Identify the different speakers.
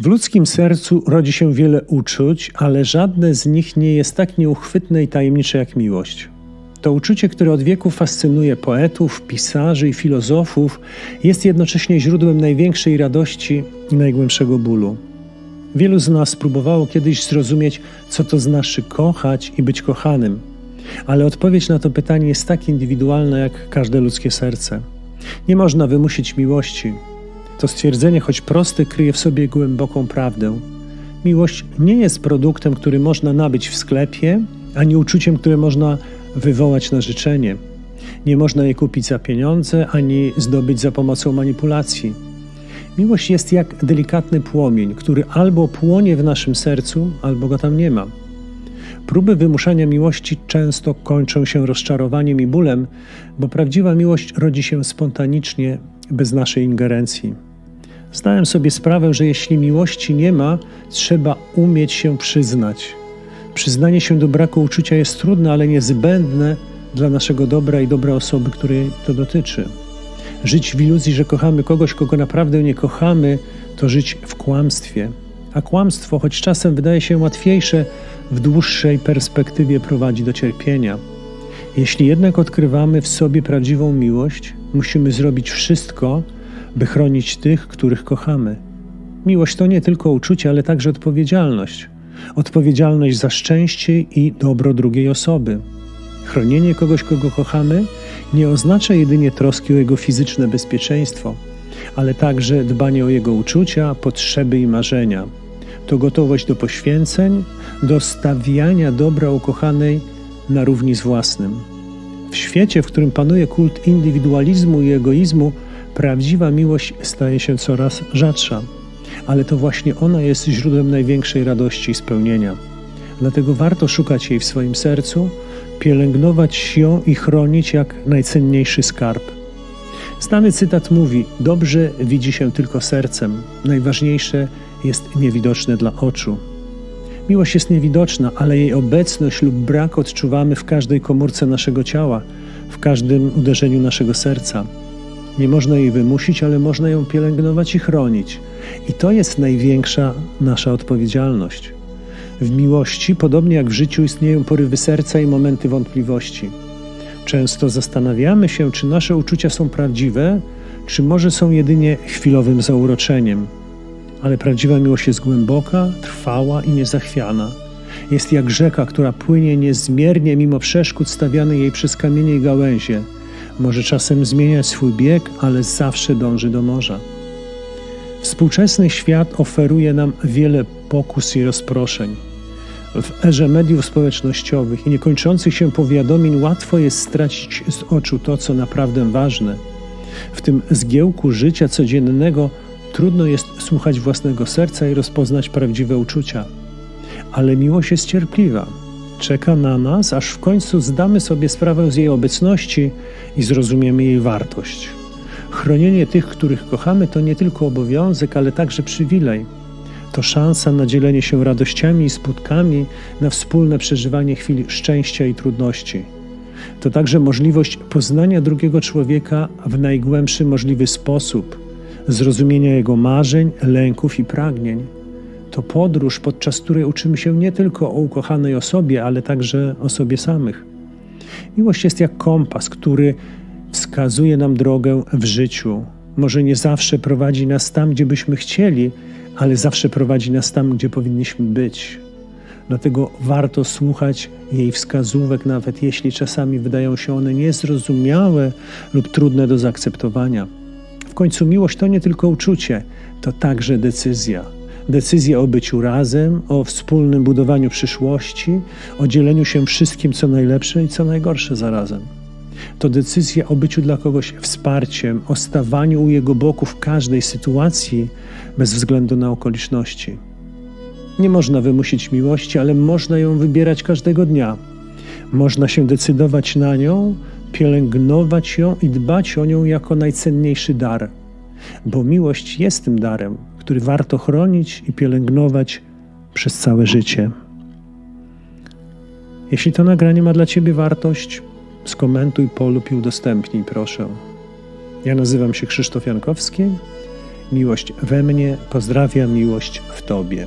Speaker 1: W ludzkim sercu rodzi się wiele uczuć, ale żadne z nich nie jest tak nieuchwytne i tajemnicze jak miłość. To uczucie, które od wieków fascynuje poetów, pisarzy i filozofów, jest jednocześnie źródłem największej radości i najgłębszego bólu. Wielu z nas próbowało kiedyś zrozumieć, co to znaczy kochać i być kochanym, ale odpowiedź na to pytanie jest tak indywidualna jak każde ludzkie serce. Nie można wymusić miłości, to stwierdzenie, choć proste, kryje w sobie głęboką prawdę. Miłość nie jest produktem, który można nabyć w sklepie, ani uczuciem, które można wywołać na życzenie. Nie można jej kupić za pieniądze, ani zdobyć za pomocą manipulacji. Miłość jest jak delikatny płomień, który albo płonie w naszym sercu, albo go tam nie ma. Próby wymuszania miłości często kończą się rozczarowaniem i bólem, bo prawdziwa miłość rodzi się spontanicznie, bez naszej ingerencji. Zdałem sobie sprawę, że jeśli miłości nie ma, trzeba umieć się przyznać. Przyznanie się do braku uczucia jest trudne, ale niezbędne dla naszego dobra i dobra osoby, której to dotyczy. Żyć w iluzji, że kochamy kogoś, kogo naprawdę nie kochamy, to żyć w kłamstwie. A kłamstwo, choć czasem wydaje się łatwiejsze, w dłuższej perspektywie prowadzi do cierpienia. Jeśli jednak odkrywamy w sobie prawdziwą miłość, musimy zrobić wszystko, by chronić tych, których kochamy. Miłość to nie tylko uczucie, ale także odpowiedzialność. Odpowiedzialność za szczęście i dobro drugiej osoby. Chronienie kogoś, kogo kochamy, nie oznacza jedynie troski o jego fizyczne bezpieczeństwo, ale także dbanie o jego uczucia, potrzeby i marzenia. To gotowość do poświęceń, do stawiania dobra ukochanej na równi z własnym. W świecie, w którym panuje kult indywidualizmu i egoizmu, prawdziwa miłość staje się coraz rzadsza, ale to właśnie ona jest źródłem największej radości i spełnienia. Dlatego warto szukać jej w swoim sercu, pielęgnować ją i chronić jak najcenniejszy skarb. Znany cytat mówi: Dobrze widzi się tylko sercem, najważniejsze jest niewidoczne dla oczu. Miłość jest niewidoczna, ale jej obecność lub brak odczuwamy w każdej komórce naszego ciała, w każdym uderzeniu naszego serca. Nie można jej wymusić, ale można ją pielęgnować i chronić. I to jest największa nasza odpowiedzialność. W miłości, podobnie jak w życiu, istnieją porywy serca i momenty wątpliwości. Często zastanawiamy się, czy nasze uczucia są prawdziwe, czy może są jedynie chwilowym zauroczeniem. Ale prawdziwa miłość jest głęboka, trwała i niezachwiana. Jest jak rzeka, która płynie niezmiernie mimo przeszkód stawianych jej przez kamienie i gałęzie może czasem zmieniać swój bieg, ale zawsze dąży do morza. Współczesny świat oferuje nam wiele pokus i rozproszeń. W erze mediów społecznościowych i niekończących się powiadomień łatwo jest stracić z oczu to, co naprawdę ważne. W tym zgiełku życia codziennego trudno jest słuchać własnego serca i rozpoznać prawdziwe uczucia. Ale miłość jest cierpliwa czeka na nas, aż w końcu zdamy sobie sprawę z jej obecności i zrozumiemy jej wartość. Chronienie tych, których kochamy, to nie tylko obowiązek, ale także przywilej. To szansa na dzielenie się radościami i skutkami, na wspólne przeżywanie chwili szczęścia i trudności. To także możliwość poznania drugiego człowieka w najgłębszy możliwy sposób, zrozumienia jego marzeń, lęków i pragnień to podróż, podczas której uczymy się nie tylko o ukochanej osobie, ale także o sobie samych. Miłość jest jak kompas, który wskazuje nam drogę w życiu. Może nie zawsze prowadzi nas tam, gdzie byśmy chcieli, ale zawsze prowadzi nas tam, gdzie powinniśmy być. Dlatego warto słuchać jej wskazówek, nawet jeśli czasami wydają się one niezrozumiałe lub trudne do zaakceptowania. W końcu miłość to nie tylko uczucie, to także decyzja decyzję o byciu razem, o wspólnym budowaniu przyszłości, o dzieleniu się wszystkim, co najlepsze i co najgorsze zarazem. To decyzja o byciu dla kogoś wsparciem, o stawaniu u jego boku w każdej sytuacji, bez względu na okoliczności. Nie można wymusić miłości, ale można ją wybierać każdego dnia. Można się decydować na nią, pielęgnować ją i dbać o nią jako najcenniejszy dar, bo miłość jest tym darem, który warto chronić i pielęgnować przez całe życie. Jeśli to nagranie ma dla Ciebie wartość, skomentuj, polub i udostępnij, proszę. Ja nazywam się Krzysztof Jankowski Miłość we mnie pozdrawiam miłość w Tobie.